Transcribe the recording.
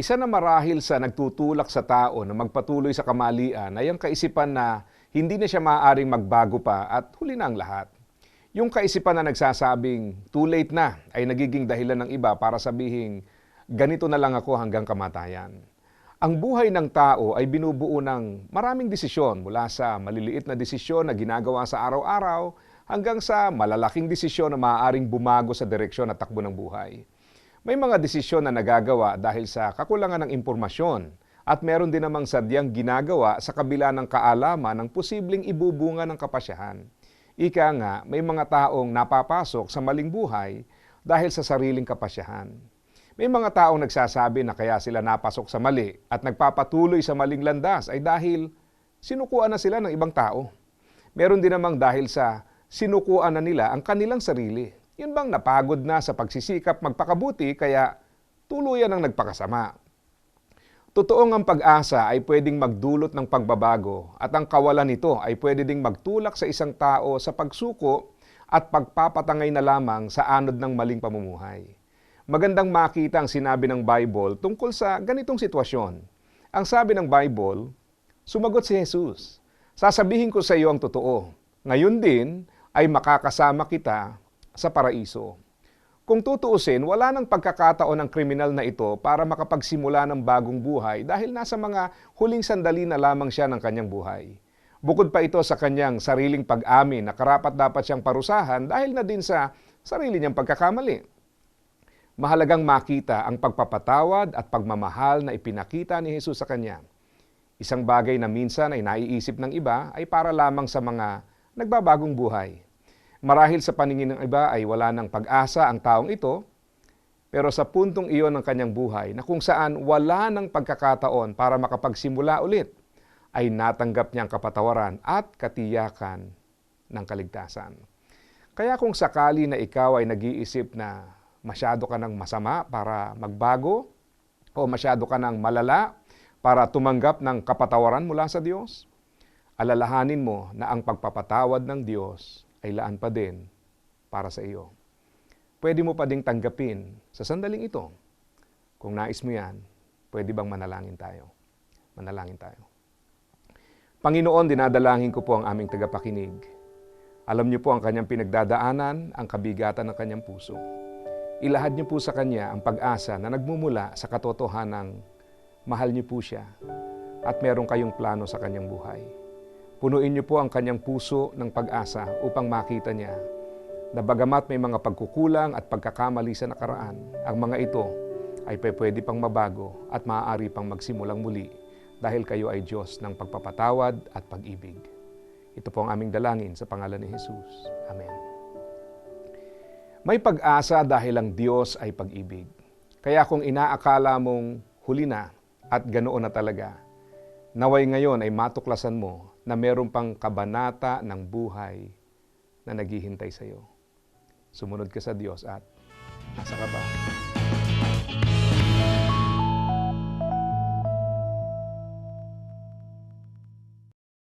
Isa na marahil sa nagtutulak sa tao na magpatuloy sa kamalian ay ang kaisipan na hindi na siya maaaring magbago pa at huli na ang lahat. Yung kaisipan na nagsasabing too late na ay nagiging dahilan ng iba para sabihin ganito na lang ako hanggang kamatayan. Ang buhay ng tao ay binubuo ng maraming desisyon mula sa maliliit na desisyon na ginagawa sa araw-araw hanggang sa malalaking desisyon na maaaring bumago sa direksyon at takbo ng buhay. May mga desisyon na nagagawa dahil sa kakulangan ng impormasyon at meron din namang sadyang ginagawa sa kabila ng kaalaman ng posibleng ibubunga ng kapasyahan. Ika nga, may mga taong napapasok sa maling buhay dahil sa sariling kapasyahan. May mga taong nagsasabi na kaya sila napasok sa mali at nagpapatuloy sa maling landas ay dahil sinukuan na sila ng ibang tao. Meron din namang dahil sa sinukuan na nila ang kanilang sarili. Yun bang napagod na sa pagsisikap magpakabuti kaya tuluyan ang nagpakasama. Totoong ang pag-asa ay pwedeng magdulot ng pagbabago at ang kawalan nito ay pwede ding magtulak sa isang tao sa pagsuko at pagpapatangay na lamang sa anod ng maling pamumuhay. Magandang makita ang sinabi ng Bible tungkol sa ganitong sitwasyon. Ang sabi ng Bible, sumagot si Jesus, Sasabihin ko sa iyo ang totoo, ngayon din ay makakasama kita sa paraiso. Kung tutuusin, wala nang pagkakataon ng kriminal na ito para makapagsimula ng bagong buhay dahil nasa mga huling sandali na lamang siya ng kanyang buhay. Bukod pa ito sa kanyang sariling pag-amin na karapat dapat siyang parusahan dahil na din sa sarili niyang pagkakamali. Mahalagang makita ang pagpapatawad at pagmamahal na ipinakita ni Jesus sa kanya. Isang bagay na minsan ay naiisip ng iba ay para lamang sa mga nagbabagong buhay. Marahil sa paningin ng iba ay wala ng pag-asa ang taong ito, pero sa puntong iyon ng kanyang buhay na kung saan wala ng pagkakataon para makapagsimula ulit, ay natanggap niyang kapatawaran at katiyakan ng kaligtasan. Kaya kung sakali na ikaw ay nag-iisip na masyado ka ng masama para magbago o masyado ka ng malala para tumanggap ng kapatawaran mula sa Diyos, alalahanin mo na ang pagpapatawad ng Diyos ay laan pa din para sa iyo. Pwede mo pa ding tanggapin sa sandaling ito. Kung nais mo yan, pwede bang manalangin tayo? Manalangin tayo. Panginoon, dinadalangin ko po ang aming tagapakinig. Alam niyo po ang kanyang pinagdadaanan, ang kabigatan ng kanyang puso. Ilahad niyo po sa kanya ang pag-asa na nagmumula sa katotohanang mahal niyo po siya at meron kayong plano sa kanyang buhay. Punuin niyo po ang kanyang puso ng pag-asa upang makita niya na bagamat may mga pagkukulang at pagkakamali sa nakaraan, ang mga ito ay pwede pang mabago at maaari pang magsimulang muli dahil kayo ay Diyos ng pagpapatawad at pag-ibig. Ito po ang aming dalangin sa pangalan ni Jesus. Amen. May pag-asa dahil ang Diyos ay pag-ibig. Kaya kung inaakala mong huli na at ganoon na talaga, naway ngayon ay matuklasan mo na meron pang kabanata ng buhay na naghihintay sa iyo. Sumunod ka sa Diyos at nasa ka ba?